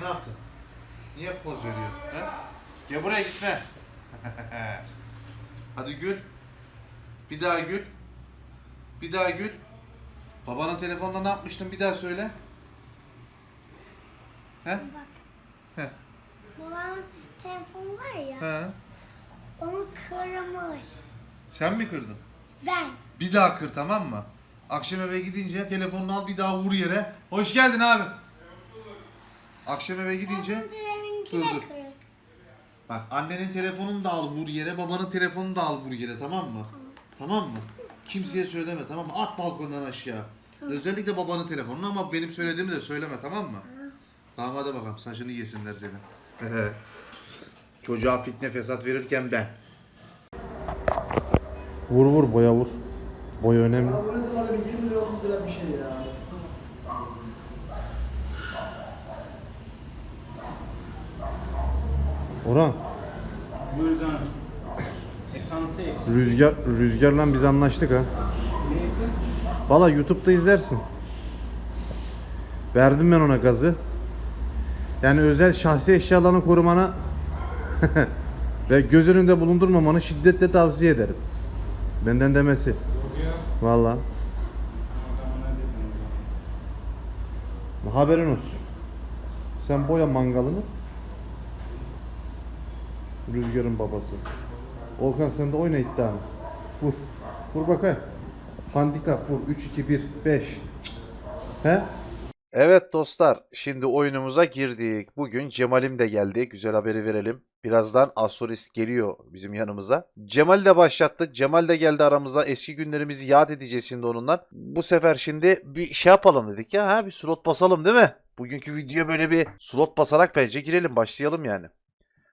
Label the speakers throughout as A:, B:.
A: ne yaptın? Niye poz veriyor? He? Gel buraya gitme. Hadi gül. Bir daha gül. Bir daha gül. Babanın telefonunda ne yapmıştın? Bir daha söyle. He? He.
B: Babamın telefonu var ya.
A: He.
B: Onu kırmış.
A: Sen mi kırdın?
B: Ben.
A: Bir daha kır tamam mı? Akşam eve gidince telefonunu al bir daha vur yere. Hoş geldin abi. Akşam eve gidince Dur, dur. bak annenin telefonunu da al vur yere, babanın telefonunu da al vur yere tamam mı? Tamam mı? Kimseye söyleme tamam mı? At balkondan aşağı. Özellikle babanın telefonunu ama benim söylediğimi de söyleme tamam mı? Tamam hadi bakalım saçını yesinler seni. Çocuğa fitne fesat verirken ben.
C: Vur vur boya vur. Boya önemli.
D: Ya bu ne kadar bir 20 lira 30 lira bir şey ya.
C: Orhan.
E: Buyur canım. Esansı eksik.
C: Rüzgar rüzgarla biz anlaştık ha.
E: Ne için?
C: Valla YouTube'da izlersin. Verdim ben ona gazı. Yani özel şahsi eşyalarını korumana ve göz önünde bulundurmamanı şiddetle tavsiye ederim. Benden demesi. Valla. Haberin olsun. Sen boya mangalını. Rüzgar'ın babası. Volkan sen de oyna iddianı. Vur. Vur bakayım. Handikap vur. 3, 2, 1, 5. He?
A: Evet dostlar, şimdi oyunumuza girdik. Bugün Cemal'im de geldi. Güzel haberi verelim. Birazdan Asoris geliyor bizim yanımıza. Cemal'i de başlattık. Cemal de geldi aramıza. Eski günlerimizi yad edeceğiz şimdi onunla. Bu sefer şimdi bir şey yapalım dedik ya. Ha, bir slot basalım değil mi? Bugünkü video böyle bir slot basarak bence girelim. Başlayalım yani.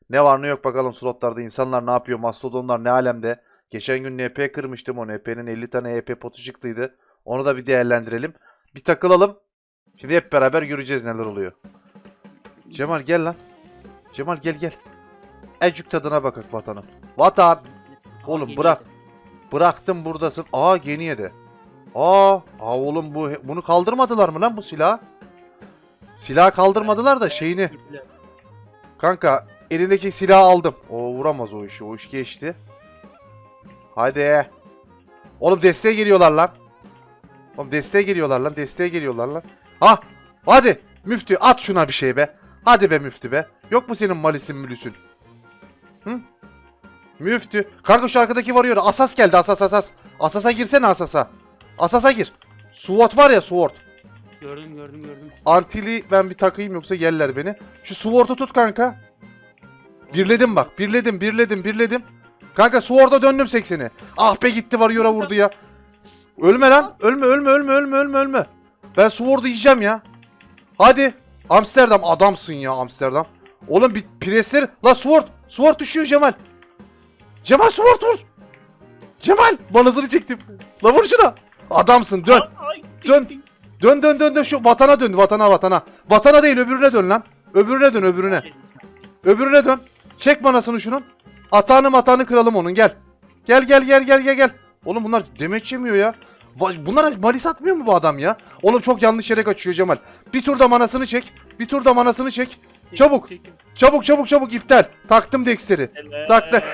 A: Ne var ne yok bakalım slotlarda. insanlar ne yapıyor? Mastodonlar ne alemde? Geçen gün NP kırmıştım. O NP'nin 50 tane EP potu çıktıydı. Onu da bir değerlendirelim. Bir takılalım. Şimdi hep beraber göreceğiz neler oluyor. Cemal gel lan. Cemal gel gel. Ecük tadına bakak vatanın. Vatan. Oğlum bırak. Bıraktım buradasın. Aa geniye de. Aa, aa oğlum bu bunu kaldırmadılar mı lan bu silahı? Silahı kaldırmadılar da şeyini. Kanka elindeki silahı aldım. O vuramaz o işi. O iş geçti. Haydi. Oğlum desteğe geliyorlar lan. Oğlum desteğe geliyorlar lan. Desteğe geliyorlar lan. Ha! Hadi! Müftü at şuna bir şey be. Hadi be müftü be. Yok mu senin malisin mülüsün? Hı? Müftü. Kanka şu arkadaki varıyor. Asas geldi asas asas. Asasa girsene asasa. Asasa gir. Sword var ya sword.
E: Gördüm gördüm gördüm.
A: Antili ben bir takayım yoksa yerler beni. Şu sword'u tut kanka. Birledim bak. Birledim birledim birledim. Kanka sword'a döndüm 80'i. Ah be gitti varıyor'a vurdu ya. Ölme lan. Ölme ölme ölme ölme ölme ölme. Ben sword'u yiyeceğim ya. Hadi. Amsterdam adamsın ya Amsterdam. Oğlum bir presler. La sword. Sword düşüyor Cemal. Cemal sword vur. Cemal. Manazırı çektim. La vur şuna. Adamsın dön. Dön. Dön dön dön dön şu vatana dön vatana vatana. Vatana değil öbürüne dön lan. Öbürüne dön öbürüne. Öbürüne dön. Çek manasını şunun. Atağını matağını kıralım onun gel. Gel gel gel gel gel gel. Oğlum bunlar demeç yemiyor ya. Bunlara malis atmıyor mu bu adam ya? Oğlum çok yanlış yere kaçıyor Cemal. Bir turda manasını çek. Bir turda manasını çek. Çabuk. Çabuk çabuk çabuk iptal. Taktım Dexter'i. Taktı.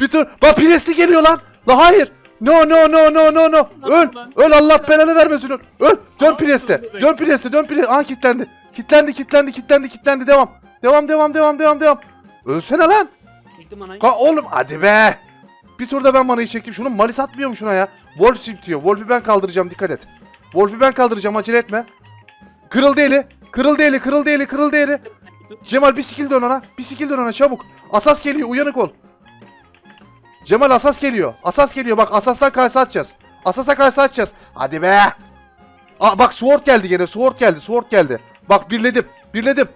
A: Bir tur. Bak Priest'i geliyor lan. La hayır. No no no no no no. Öl. Öl Allah belanı vermesin öl. Öl. Dön Priest'e. Dön Priest'e. Dön Priest'e. Aa kilitlendi. Kilitlendi kilitlendi kilitlendi kilitlendi. Devam. Devam devam devam devam devam. Ölsene lan.
E: Çektim anayı.
A: Ka oğlum hadi be. Bir turda ben manayı çektim. Şunun malis atmıyor mu şuna ya? Wolf diyor. Wolf'ü ben kaldıracağım dikkat et. Wolf'ü ben kaldıracağım acele etme. Kırıldı eli. Kırıldı eli. Kırıldı eli. Kırıldı eli. Cemal bir skill dön ona. Bir skill dön ona çabuk. Asas geliyor uyanık ol. Cemal asas geliyor. Asas geliyor bak asastan kaysa atacağız. Asasa kaysa atacağız. Hadi be. Aa bak sword geldi gene. Sword geldi. Sword geldi. Bak birledim. Birledim.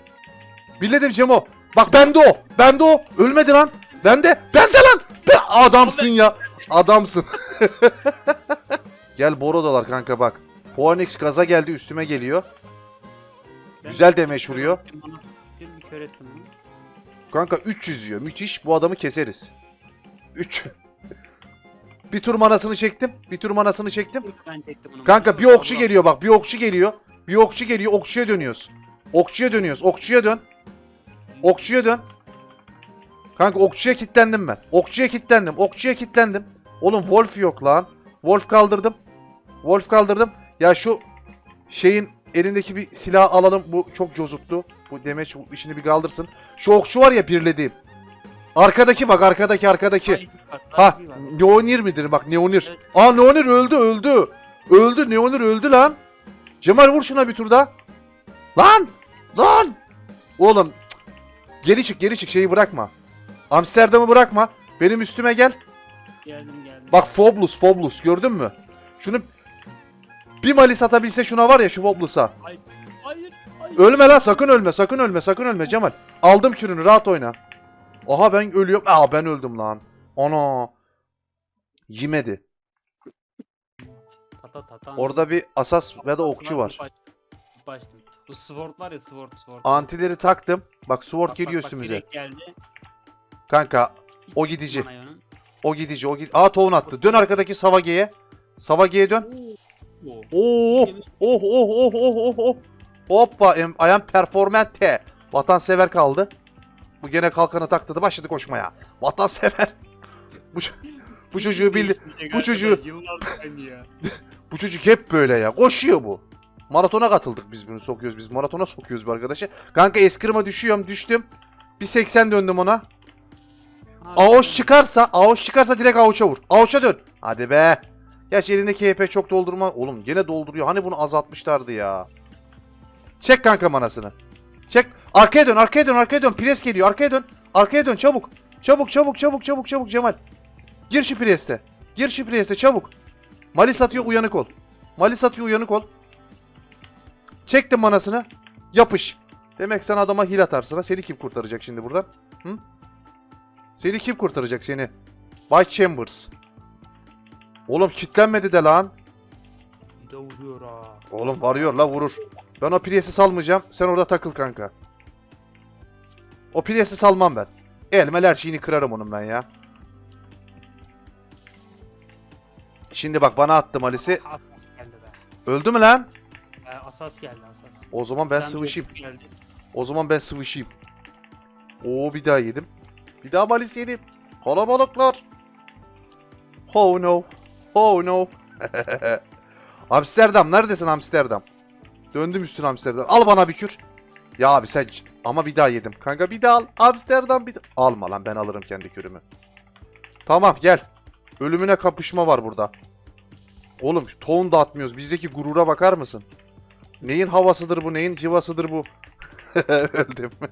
A: Birledim Cemo. Bak bende o. Bende o. Ölmedi lan. Bende. Bende lan. Be adamsın ya. Adamsın. Gel Borodalar kanka bak. Phoenix gaza geldi üstüme geliyor.
E: Ben
A: güzel demeç vuruyor.
E: bir-.
A: Kanka 300 yiyor. Müthiş. Bu adamı keseriz. 3. bir tur manasını çektim. Bir tur manasını çektim.
E: Ben çektim.
A: Kanka bir okçu geliyor bak. Bir okçu geliyor. Bir okçu geliyor. Okçuya dönüyoruz. Okçuya dönüyoruz. Okçuya dön. Okçuya dön. Kanka okçuya kilitlendim ben. Okçuya kilitlendim. Okçuya kilitlendim. Oğlum Wolf yok lan. Wolf kaldırdım. Wolf kaldırdım. Ya şu şeyin elindeki bir silah alalım. Bu çok cozuttu. Bu demeç işini bir kaldırsın. Şu okçu var ya birlediğim. Arkadaki bak arkadaki arkadaki. Ha. Neonir midir bak Neonir.
E: Evet.
A: Aa Neonir öldü öldü. Öldü Neonir öldü lan. Cemal vur şuna bir tur daha. Lan! Lan! Oğlum. Geri çık geri çık şeyi bırakma. Amsterdam'ı bırakma. Benim üstüme gel.
E: Geldim geldim.
A: Bak Foblus Foblus gördün mü? Şunu bir malis atabilse şuna var ya şu Foblus'a.
E: Hayır. Hayır. hayır.
A: Ölme lan sakın ölme sakın ölme sakın ölme Cemal. Aldım kürünü rahat oyna. Aha ben ölüyorum. Aa ben öldüm lan. Ana. Yemedi.
E: Tata tata.
A: Orada bir asas ve de okçu var.
E: Başladım. Bu sword var ya sword sword.
A: Antileri taktım. Bak sword
E: Bak,
A: geliyor
E: bak, bak,
A: üstümüze.
E: direkt geldi.
A: Kanka o gidici. O gidici. O gidici. Aa tohum attı. Dön arkadaki Savage'ye. Savage'ye dön.
E: Oo.
A: Oo! Oh oh oh oh oh oh. Hoppa I am performante. Vatansever kaldı. Bu gene kalkanı taktı başladı koşmaya. Vatansever. bu, bu çocuğu bildi.
E: Değişmeyecek
A: bu çocuğu-. Bu çocuk hep böyle ya. Koşuyor bu. Maratona katıldık biz bunu sokuyoruz. Biz maratona sokuyoruz bu arkadaşı. Kanka eskırma düşüyorum düştüm. Bir 80 döndüm ona. Aoş çıkarsa, Aoş çıkarsa direkt Aoş'a vur. Aoş'a dön. Hadi be. Gerçi elindeki HP çok doldurma. Oğlum gene dolduruyor. Hani bunu azaltmışlardı ya. Çek kanka manasını. Çek. Arkaya dön, arkaya dön, arkaya dön. Pres geliyor. Arkaya dön. Arkaya dön çabuk. Çabuk, çabuk, çabuk, çabuk, çabuk Cemal. Gir şu preste. Gir şu preste çabuk. Malis atıyor uyanık ol. Malis atıyor uyanık ol. Çektim manasını. Yapış. Demek sen adama hil atarsın ha. Seni kim kurtaracak şimdi buradan? Hı? Seni kim kurtaracak seni? White Chambers. Oğlum kitlenmedi de lan.
E: Bir de vuruyor ha.
A: Oğlum varıyor la vurur. Ben o Prius'i salmayacağım. Sen orada takıl kanka. O Prius'i salmam ben. Elmel her şeyini kırarım onun ben ya. Şimdi bak bana attı Malis'i. Öldü mü lan?
E: Ee, asas geldi asas.
A: O zaman ben
E: tane
A: sıvışayım.
E: Geldi.
A: O zaman ben sıvışayım. Oo bir daha yedim. Bir daha Malis yedim. Kalabalıklar. Oh no. Oh no. Amsterdam neredesin Amsterdam? Döndüm üstüne Amsterdam. Al bana bir kür. Ya abi sen ama bir daha yedim. Kanka bir daha al. Amsterdam bir. Alma lan ben alırım kendi kürümü. Tamam gel. Ölümüne kapışma var burada. Oğlum tohum da atmıyoruz. Bizdeki gurura bakar mısın? Neyin havasıdır bu? Neyin civasıdır bu? Öldüm.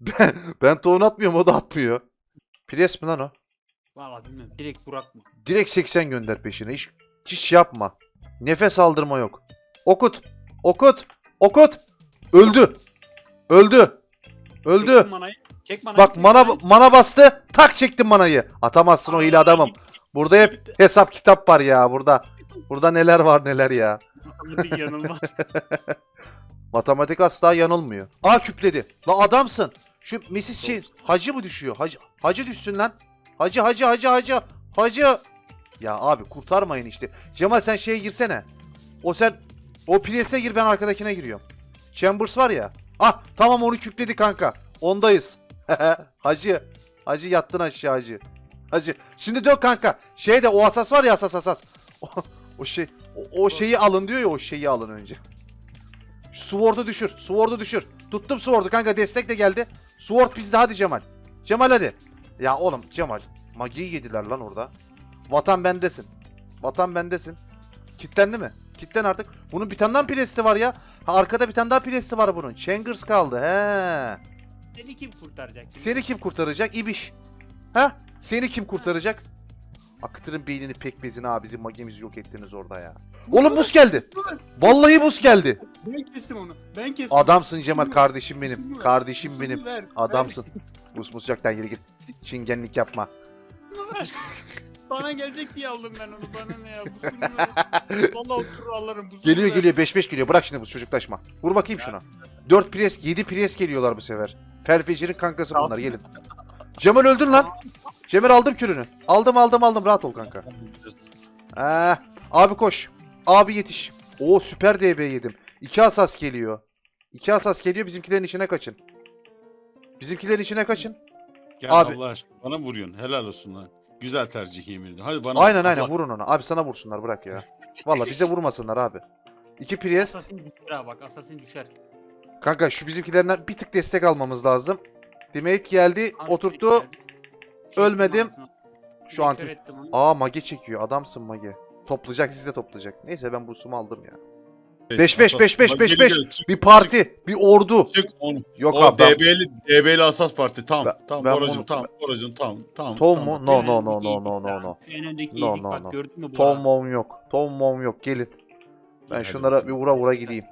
A: ben, ben tohum atmıyorum o da atmıyor. Pres mi lan o?
E: Valla bilmiyorum. Direkt bırakma.
A: Direkt 80 gönder peşine. Hiç, hiç yapma. Nefes aldırma yok. Okut. Okut. Okut. Öldü. Öldü. Öldü.
E: Çektim manayı. Çek manayı.
A: Bak
E: çek
A: mana
E: manayı.
A: mana bastı. Tak çektim manayı. Atamazsın o hile adamım. Burada hep hesap kitap var ya burada. Burada neler var neler ya.
E: Matematik yanılmaz.
A: Matematik asla yanılmıyor. Aa küpledi. La adamsın. Şu Mesis şey hacı mı düşüyor? Hacı, hacı düşsün lan. Hacı hacı hacı hacı. Hacı. Ya abi kurtarmayın işte. Cemal sen şeye girsene. O sen o Prius'e gir ben arkadakine giriyorum. Chambers var ya. Ah tamam onu küpledi kanka. Ondayız. hacı. Hacı yattın aşağı hacı. Hacı. Şimdi dön kanka. Şeyde o asas var ya asas asas. O, şey o, o şeyi alın diyor ya o şeyi alın önce. Sword'u düşür. Sword'u düşür. Tuttum Sword'u kanka destek de geldi. Sword bizde hadi Cemal. Cemal hadi. Ya oğlum Cemal. Magi'yi yediler lan orada. Vatan bendesin. Vatan bendesin. Kitlendi mi? Kitlen artık. Bunun bir tane daha presti var ya. Ha, arkada bir tane daha presti var bunun. Changers kaldı. He.
E: Seni kim kurtaracak?
A: Seni kim kurtaracak? İbiş. Ha? Seni kim kurtaracak? Akıtırın beynini pekmezini abi bizim magemizi yok ettiniz orada ya. Oğlum buz geldi. Vallahi buz geldi.
E: Ben kestim onu. Ben kestim.
A: Adamsın Cemal kardeşim benim. Kardeşim benim. Adamsın. Bus mus yoktan geri git. Çingenlik yapma.
E: Bana gelecek diye aldım ben onu. Bana ne ya? Bu sürü ver. Valla oturur alırım. Bu
A: Geliyor
E: ver.
A: geliyor 5-5 geliyor. Bırak şimdi bu çocuklaşma. Vur bakayım şuna. 4 pres 7 pres geliyorlar bu sefer. Felfecirin kankası bunlar gelin. Cemal öldün lan. Cemal aldım kürünü. Aldım aldım aldım rahat ol kanka. Eh, abi koş. Abi yetiş. Oo süper DB yedim. İki asas geliyor. İki asas geliyor bizimkilerin içine kaçın. Bizimkilerin içine kaçın.
F: Gel
A: Abi-
F: Allah aşkına bana vuruyorsun. Helal olsun lan. Güzel tercih yemin. Hadi bana
A: Aynen aynen
F: Allah-
A: vurun ona. Abi sana vursunlar bırak ya. Valla bize vurmasınlar abi. İki Priest.
E: Assassin düşer ha bak Assassin düşer.
A: Kanka şu bizimkilerinden bir tık destek almamız lazım. Dimate geldi,
E: Abi,
A: oturttu.
E: Çektim
A: Ölmedim. Şu anti-
E: kör ettim onu.
A: Aa mage çekiyor. Adamsın mage. Toplayacak sizi de toplayacak. Neyse ben bu sumu aldım ya.
F: Peki,
A: 5-5,
F: asas-
A: 5-5,
F: Bak,
A: 5-5.
F: geri gel, çık,
A: Bir parti, bir ordu.
F: Çık onu.
A: Yok
F: o
A: abi. ben-
F: DB'li, DB'li asas parti. Tamam.
A: Ben-
F: tamam.
A: ben
F: Boracım
A: bunu-
F: tamam. Boracım tamam. Tamam.
A: Tom
F: tamam.
A: mu? No no no no no no no.
E: Şu en öndeki
A: No,
E: ezik
A: no,
E: bak
A: no.
E: gördün mü bu
A: Tom mom yok. Tom mom yok. Gelin. Ben
F: Hadi
A: şunlara
F: bakalım.
A: bir vura vura gideyim.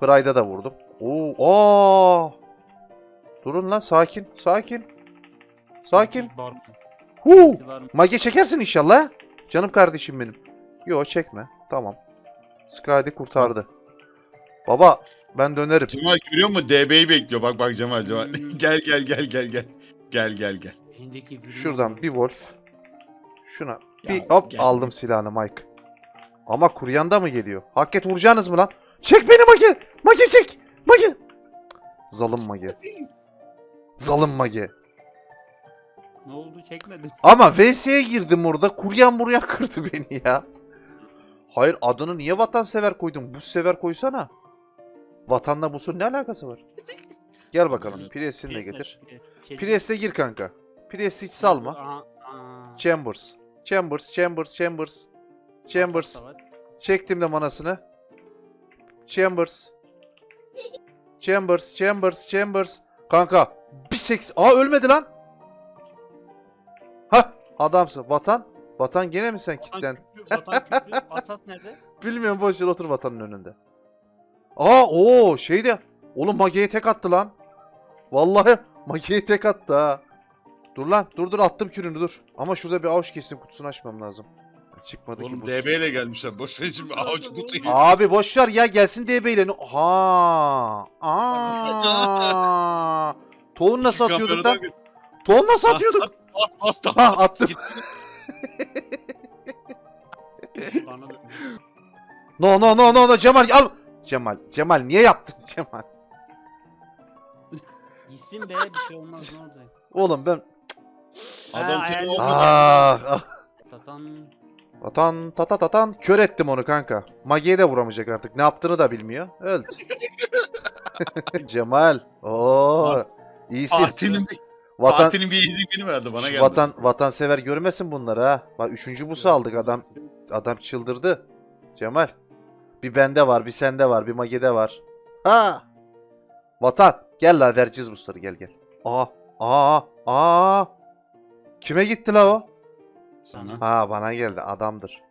A: Pride'a da vurdum. Oo, aa! Durun lan sakin, sakin. Sakin. Huu! Mage çekersin inşallah. Canım kardeşim benim. Yo çekme. Tamam. Skadi kurtardı. Baba ben dönerim.
F: Cemal görüyor musun? DB'yi bekliyor. Bak bak Cemal Cemal.
E: Hmm.
F: gel gel gel gel gel. Gel gel gel.
A: Şuradan bir wolf. Şuna bir
F: Ya,
A: hop
F: gel.
A: aldım silahını Mike. Ama kuryanda mı geliyor? Hakikat vuracaksınız mı lan? Çek beni Mage! Mage çek! Mage! Zalım Mage. Zalım Mage.
E: Ne oldu çekmedin.
A: Ama VS'ye girdim orada. Kuryan buraya kırdı beni ya. Hayır adını niye vatansever koydun? Buz sever koysana. Vatanla busun ne alakası var? Gel bakalım. Priest'ini de getir. Priest'e gir kanka. Priest hiç salma. Chambers. Chambers, Chambers, Chambers. Chambers. Çektim de manasını. Chambers. Chambers, Chambers, Chambers. Kanka bir seks... Aa ölmedi lan. Hah adamsın. Vatan. Vatan gene mi sen
E: küplü, Vatan küplü. Asas nerede?
A: Bilmiyorum boş ver otur vatanın önünde. Aa o şeyde. Oğlum Mage'ye tek attı lan. Vallahi Mage'ye tek attı ha. Dur lan dur dur attım kürünü dur. Ama şurada bir avuç kestim kutusunu açmam lazım. Çıkmadı ki
F: Oğlum
A: bu.
F: DB ile gelmişler. Boş ver şimdi avuç kutuyu.
A: Abi boş ver ya gelsin DB ile. Ha. Aa. Tohum nasıl
F: Küçük
A: atıyorduk lan? Tohum nasıl atıyorduk?
F: At, at, at,
A: Ha
F: at.
A: attım. No no no no no Cemal al. Cemal Cemal niye yaptın Cemal?
E: Gitsin be bir şey olmaz ne olacak.
A: Oğlum ben
F: Adam
E: Ha,
F: olmayacak.
A: ah, ah.
E: Tatan.
A: Vatan tata tatan kör ettim onu kanka. Mage'ye de vuramayacak artık. Ne yaptığını da bilmiyor. Öldü. Cemal. Oo. İyisin.
F: Fatih'in bir,
A: Vatan
F: Fatih'in bir ezikini verdi bana geldi.
A: vatan vatansever görmesin bunları ha. Bak üçüncü busu aldık adam. Adam çıldırdı. Cemal. Bir bende var, bir sende var, bir Mage'de var. Ha. Vatan. Gel la vereceğiz busları gel gel. Aa. Aa. Aa. Kime gitti la o?
F: Sana.
A: Ha bana geldi. Adamdır.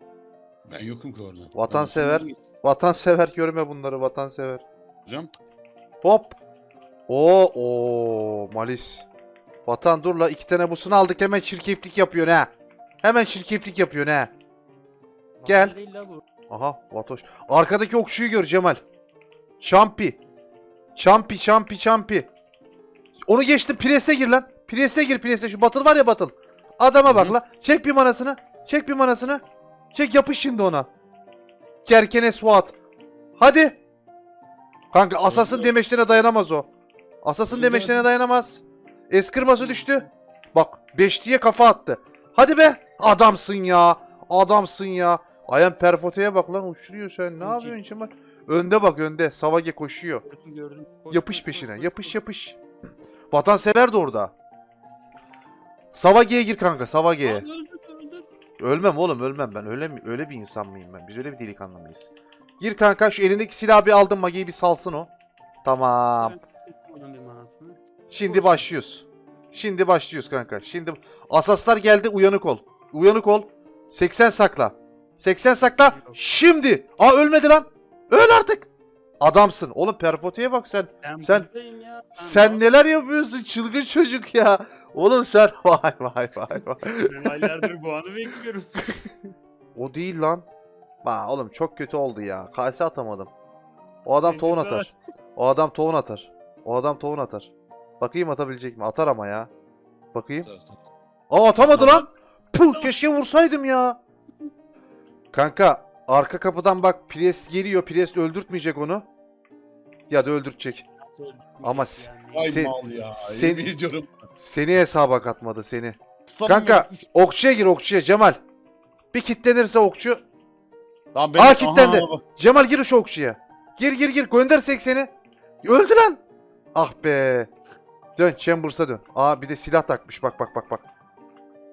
F: Ben yokum ki orada.
A: Vatansever. Vatansever görme bunları vatansever.
F: Hocam.
A: Hop. Oo, o Malis. Vatan dur la iki tane busunu aldık hemen çirkeflik yapıyor ha. Hemen çirkeflik yapıyor ha. Gel. Aha Vatoş. Arkadaki okçuyu gör Cemal. Champi. Champi champi champi. Onu geçtim Pres'e gir lan. Pres'e gir Pres'e şu batıl var ya batıl. Adama bak
F: Hı
A: la. Çek bir manasını. Çek bir manasını. Çek yapış şimdi ona. Kerkene Suat. Hadi. Kanka Asas'ın demeçlerine dayanamaz o. Asas'ın demeçlerine dayanamaz. Eskırması düştü. Bak beşliğe kafa attı. Hadi be. Adamsın ya. Adamsın ya. Ayan Perfote'ye bak lan uçuruyor sen. Ne yapıyorsun Cemal? Önde bak önde. Savage koşuyor.
E: Gördüm gördüm. Koş,
A: Yapış
E: koş,
A: peşine.
E: koş,
A: Yapış
E: koş.
A: yapış. Vatansever de orada. Savage'ye gir kanka Savage'ye. Ölmem oğlum ölmem ben. Öyle mi? Öyle bir insan mıyım ben? Biz öyle bir delikanlı mıyız? Gir kanka şu elindeki silahı bir aldım Mage'yi bir salsın o. Tamam.
E: Manasını.
A: Şimdi başlıyoruz. Şimdi başlıyoruz kanka. Şimdi asaslar geldi uyanık ol. Uyanık ol. 80 sakla. 80 sakla. Şimdi. Aa ölmedi lan. Öl artık. Adamsın. Oğlum Perfote'ye bak sen.
E: Ben
A: Sen-
E: ya. Ben
A: Sen neler yapıyorsun çılgın çocuk ya. Oğlum sen vay vay vay vay.
E: Ben aylardır bu anı bekliyorum.
A: O değil lan. Ba oğlum çok kötü oldu ya. Kase atamadım. O adam tohum atar. O adam tohum atar. O adam tohum atar. Bakayım atabilecek mi? Atar ama ya. Bakayım. Aa atamadı lan. Puh keşke vursaydım ya. Kanka Arka kapıdan bak Priest geliyor. Priest öldürtmeyecek onu. Ya da öldürtecek. Ama
F: Vay
A: Sen-
F: mal ya.
A: sen-. Seni hesaba katmadı seni. Kanka okçuya gir okçuya Cemal. Bir kitlenirse okçu.
F: Lan
A: Aa, kilitlendi. Cemal gir şu okçuya. Gir gir gir gönder 80'i. Öldü lan. Ah be. Dön Chambers'a dön. Aa bir de silah takmış bak bak bak bak.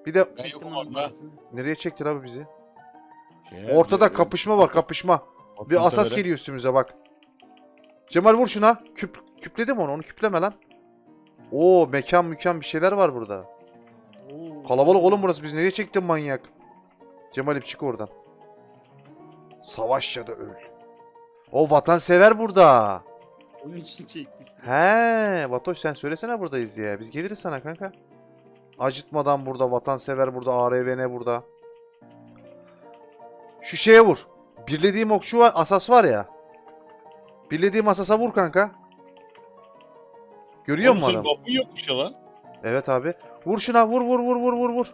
A: Bir de
F: Ben yokum orada.
A: nereye çektin abi bizi?
F: Şey,
A: Ortada
F: bir-
A: kapışma var kapışma. Bir asas
F: severe.
A: geliyor üstümüze bak. Cemal vur şuna. Küp, küpledim onu. Onu küpleme lan. Oo mekan mükan bir şeyler var burada. Kalabalık oğlum burası. Biz nereye çektin manyak? Cemal'im çık oradan. Savaş ya da öl. O vatansever burada.
E: Onun için çektik.
A: He, Vatoş sen söylesene buradayız diye. Biz geliriz sana kanka. Acıtmadan burada, vatansever burada, ARVN burada. Şu şeye vur. Birlediğim okçu var, asas var ya. Birlediğim asasa vur kanka. Görüyor musun
F: senin
A: adam?
F: lafın yokmuş ya lan.
A: Evet abi. Vur şuna, vur vur vur vur vur vur.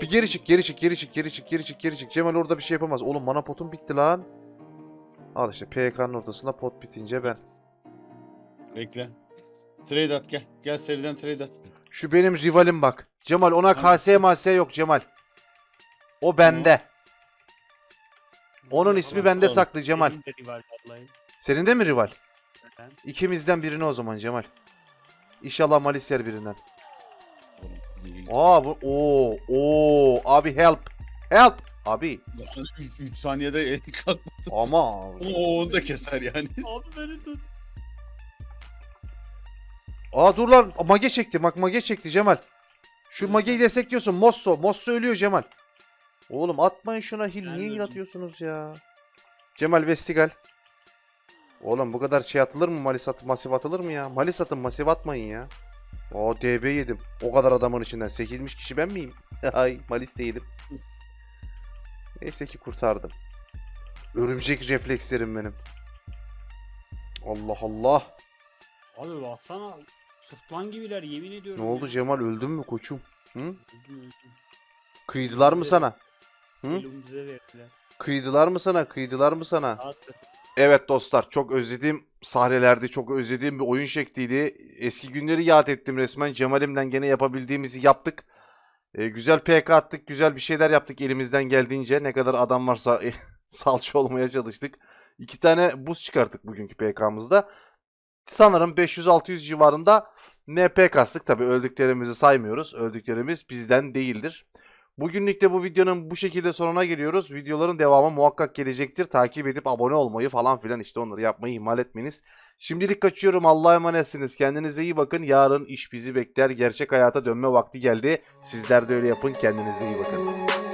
A: Bir geri çık, geri çık, geri çık, geri çık, geri çık, geri çık. Cemal orada bir şey yapamaz. Oğlum mana potum bitti lan. Al işte PK'nın ortasında pot bitince ben.
F: Bekle. Trade at gel. Gel seriden trade at.
A: Şu benim rivalim bak. Cemal ona KS MAS yok Cemal. O bende. Onun ismi bende
F: Oğlum,
A: saklı Cemal.
E: Benim de rival vallahi.
A: Senin de mi rival?
E: Ben-
A: İkimizden birini o zaman Cemal. İnşallah Malis yer birinden. Aa bu oo oo abi help. Help. Abi
F: 3 saniyede el kalk.
A: ama
F: O onu da keser yani.
E: Abi beni tut.
A: Aa dur lan mage çekti bak mage çekti Cemal. Şu mageyi destekliyorsun Mosso. Mosso ölüyor Cemal. Oğlum atmayın şuna hil. Niye hil atıyorsunuz ya? Cemal Vestigal. Oğlum bu kadar şey atılır mı? Malis at masif atılır mı ya? Malis atın masif atmayın ya. O DB yedim. O kadar adamın içinden. 8'miş kişi ben miyim? Ay Malis de yedim. Neyse ki kurtardım. Örümcek reflekslerim benim. Allah Allah.
E: Abi baksana. Sırtlan gibiler yemin ediyorum.
A: Ne oldu
E: ya.
A: Cemal öldün mü koçum? Hı?
E: Öldüm, öldüm.
A: Kıydılar mı sana? Hı? Kıydılar mı sana? Kıydılar mı sana? Evet dostlar çok özlediğim sahnelerdi. Çok özlediğim bir oyun şekliydi. Eski günleri yad ettim resmen. Cemal'imden gene yapabildiğimizi yaptık. Ee, güzel PK attık. Güzel bir şeyler yaptık elimizden geldiğince. Ne kadar adam varsa salça olmaya çalıştık. İki tane buz çıkarttık bugünkü PK'mızda. Sanırım 500-600 civarında NP kastık. Tabi öldüklerimizi saymıyoruz. Öldüklerimiz bizden değildir. Bugünlük de bu videonun bu şekilde sonuna geliyoruz. Videoların devamı muhakkak gelecektir. Takip edip abone olmayı falan filan işte onları yapmayı ihmal etmeyiniz. Şimdilik kaçıyorum. Allah'a emanetsiniz. Kendinize iyi bakın. Yarın iş bizi bekler. Gerçek hayata dönme vakti geldi. Sizler de öyle yapın. Kendinize iyi bakın.